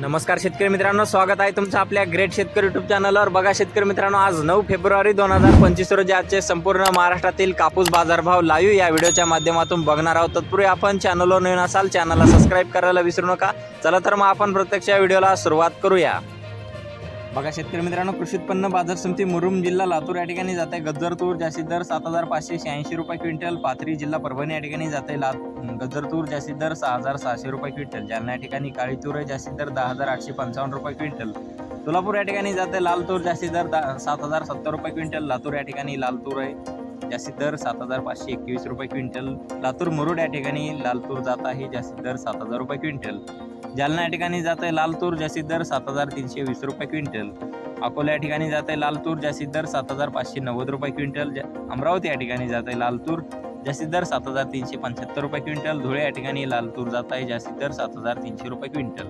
नमस्कार शेतकरी मित्रांनो स्वागत आहे तुमचं आपल्या ग्रेट शेतकरी युट्यूब चॅनलवर बघा शेतकरी मित्रांनो आज नऊ फेब्रुवारी दोन हजार पंचवीस रोजी आजचे संपूर्ण महाराष्ट्रातील कापूस बाजारभाव लाईव्ह या व्हिडिओच्या माध्यमातून बघणार आहोत. तत्पूर्वी आपण चॅनलवर नवीन असाल चॅनलला सबस्क्राईब करायला विसरू नका. चला तर मग आपण प्रत्यक्ष या व्हिडिओला सुरुवात करूया. बघा शेतकरी मित्रांनो कृषी उत्पन्न बाजार समिती मुरुम जिल्हा लातूर या ठिकाणी जात आहे. गज्जर तूर जास्तीत दर सात हजार पाचशे शहाऐंशी रुपये क्विंटल. पाथरी जिल्हा परभणी या ठिकाणी जाते लात गज्जर तूर जास्तीत दर सहा हजार सहाशे रुपये क्विंटल. जालना या ठिकाणी काळी तूर आहे. जास्तीत दर दहा हजार आठशे पंचावन्न रुपये क्विंटल. सोलापूर या ठिकाणी जाते लाल तूर जास्तीत दर दहा सात हजार सत्तर रुपये क्विंटल. लातूर या ठिकाणी लाल तूर आहे. जास्तीत दर सात हजार पाचशे एकवीस रुपये क्विंटल. लातूर मुरुड या ठिकाणी लाल तूर जात आहे. जास्तीत दर सात हजार रुपये क्विंटल. जालना या ठिकाणी जात आहे लाल तूर जास्तीत दर सात हजार तीनशे वीस रुपये क्विंटल. अकोला या ठिकाणी जात आहे लाल तूर जास्तीत दर सात हजार पाचशे नव्वद रुपये क्विंटल. ज- अमरावती या ठिकाणी जात आहे लाल तूर जास्तीत दर सात हजार तीनशे पंच्याहत्तर रुपये क्विंटल. धुळे या ठिकाणी लाल तूर जात आहे जास्तीत दर सात हजार तीनशे रुपये क्विंटल.